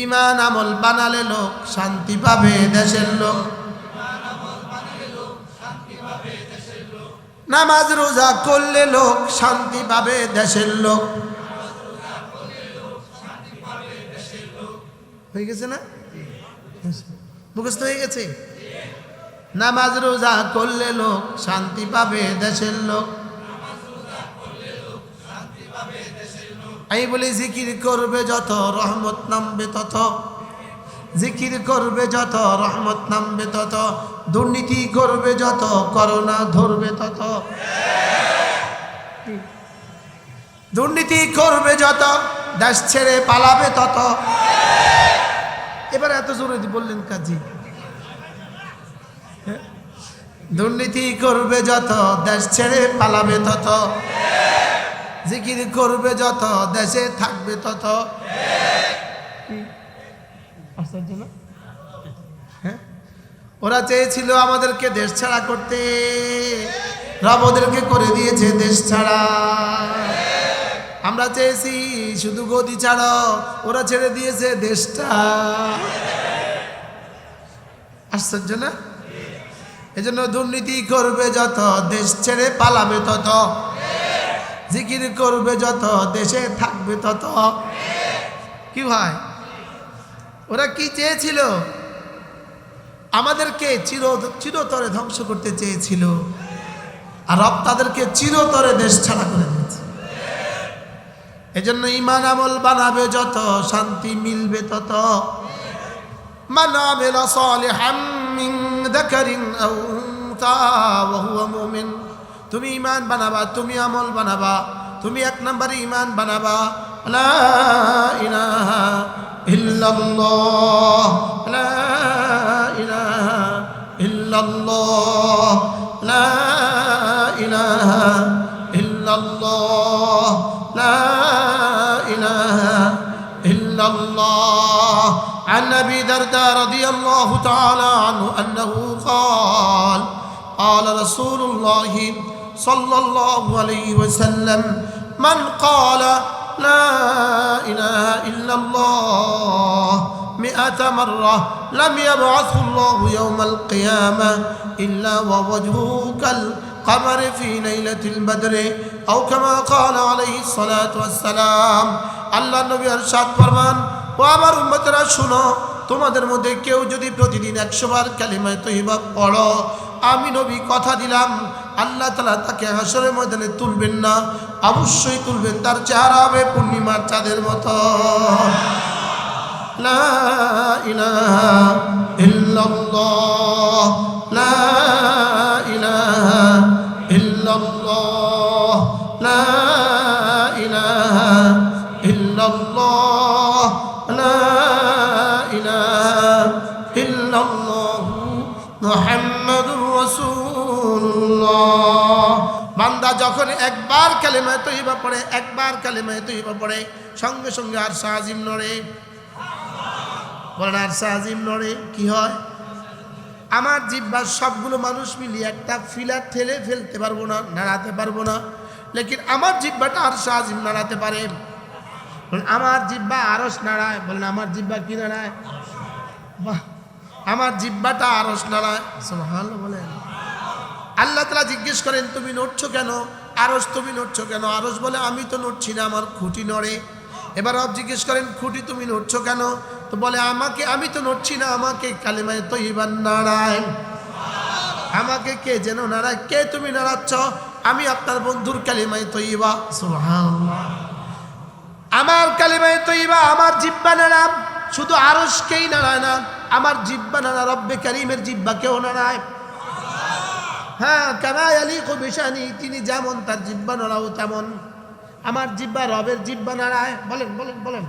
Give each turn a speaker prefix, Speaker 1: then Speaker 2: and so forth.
Speaker 1: ইমান আমল বানালে লোক শান্তি পাবে, দেশের লোক। নামাজ রোজা করলে লোক শান্তি পাবে, দেশের লোক। হয়ে গেছে না? মুখস্থ হয়ে গেছে? নামাজ রোজা করলে লোক শান্তি পাবে, দেশের লোক। আমি বলি, জিকির করবে যত রহমত নামবে তত। জিকির করবে যত রহমত নামবে তত। দুর্নীতি করবে যত, করোনা ধরবে তত। দুর্নীতি করবে যত, দেশ ছেড়ে পালাবে তত। এবার এত জোরে বললেন কাজী? দুর্নীতি করবে যত, দেশ ছেড়ে পালাবে তত। জিকির করবে যত, দেশে থাকবে তত? হ্যাঁ? ওরা চেয়েছিল আমাদেরকে দেশ ছাড়া করতে। রব ওদেরকে করে দিয়েছে দেশ ছাড়া। আমরা চেয়েছি শুধু গদি ছাড়ো, ওরা ছেড়ে দিয়েছে দেশটা। আশ্চর্য না? এজন্য দুর্নীতি করবে যত, দেশ ছেড়ে পালাবে তত। জিকির করবে যত দেশে থাকবে তত কি ভাই ওরা কি চেয়েছিল আমাদেরকে চির চিরতরে ধ্বংস করতে চেয়েছিল আর রব তাদেরকে চিরতরে দেশ ছাড়া করে দিয়েছে এজন্য ইমান আমল বানাবে যত শান্তি মিলবে তত من عمل صالحا من ذكر أو أنثى وهو مؤمن তুমি ইমান বানাবা তুমি আমল বানাবা তুমি এক নম্বর ইমান বানাবা লা ইলাহা ইল্লাল্লাহ লা ইলাহা ইল্লাল্লাহ লা ইলাহা ইল্লাল্লাহ লা ইলাহা ইল্লাল্লাহ عن ابي درداء رضي الله تعالى عنه انه قال قال رسول الله صلى الله عليه وسلم من قال لا اله الا الله مئة مرة لم يبعث الله يوم القيامة إلا ووجهه كالقمر في ليلة البدر أو كما قال عليه الصلاة والسلام আল্লাহ নবী আরশাদ ফরমান ও আমার উম্মতেরা শুনো তোমাদের মধ্যে কেউ যদি প্রতিদিন একশো বার কালিমায় তৈবা পড়ো আমি নবী কথা দিলাম আল্লাহ তালা তাকে হাসরের ময়দানে তুলবেন না, অবশ্যই তুলবেন তার চেহারা হবে পূর্ণিমার চাঁদের মতো। লা বান্দা যখন একবার কালেমায় তৈবা পড়ে, একবার কালেমায় তৈবা পড়ে, সঙ্গে সঙ্গে আর সাজিম নড়ে। বলেন আর সাজিম নড়ে, কি হয়? আমার জিব্বার সবগুলো মানুষ মিলিয়ে একটা ফিলার ঠেলে ফেলতে পারব না, নাড়াতে পারব না, লেকিন আমার জিব্বাটা আর সাজিম নাড়াতে পারে। আমার জিব্বা আরস নাড়ায়। বলেন, আমার জিব্বা কি নাড়ায়? বাহ, আমার জিব্বাটা আরস নাড়ায়। সুবহান বলেন। আল্লাহ তালা জিজ্ঞেস করেন, তুমি নড়ছো কেন? আরস তুমি নড়ছো কেন? আরস বলে, আমি তো নড়ছি না, আমার খুঁটি নড়ে। এবার রব জিজ্ঞেস করেন, খুঁটি তুমি নড়ছো কেন? তো বলে, আমাকে, আমি তো নড়ছি না, আমাকে কালিমায় তো এবার নাড়ায়। আমাকে কে যেন নাড়ায়? কে তুমি নাড়াচ্ছ? আমি আপনার বন্ধুর কালিমায় তৈবা সুবহানাল্লাহ। আমার কালিমায় তো ইবা আমার জিব্বা নাড়াম শুধু আরসকেই নাড়ায় না, আমার জিব্বা নাড়া, রব্বে কারিমের জিব্বা কেউ নাড়ায়। হ্যাঁ কামায় আলী কবিশানি তিনি যেমন তার জিব্বা নড়াও তেমন। আমার জিব্বা রবের জিব্বা নাড়ায়। বলেন বলেন বলেন।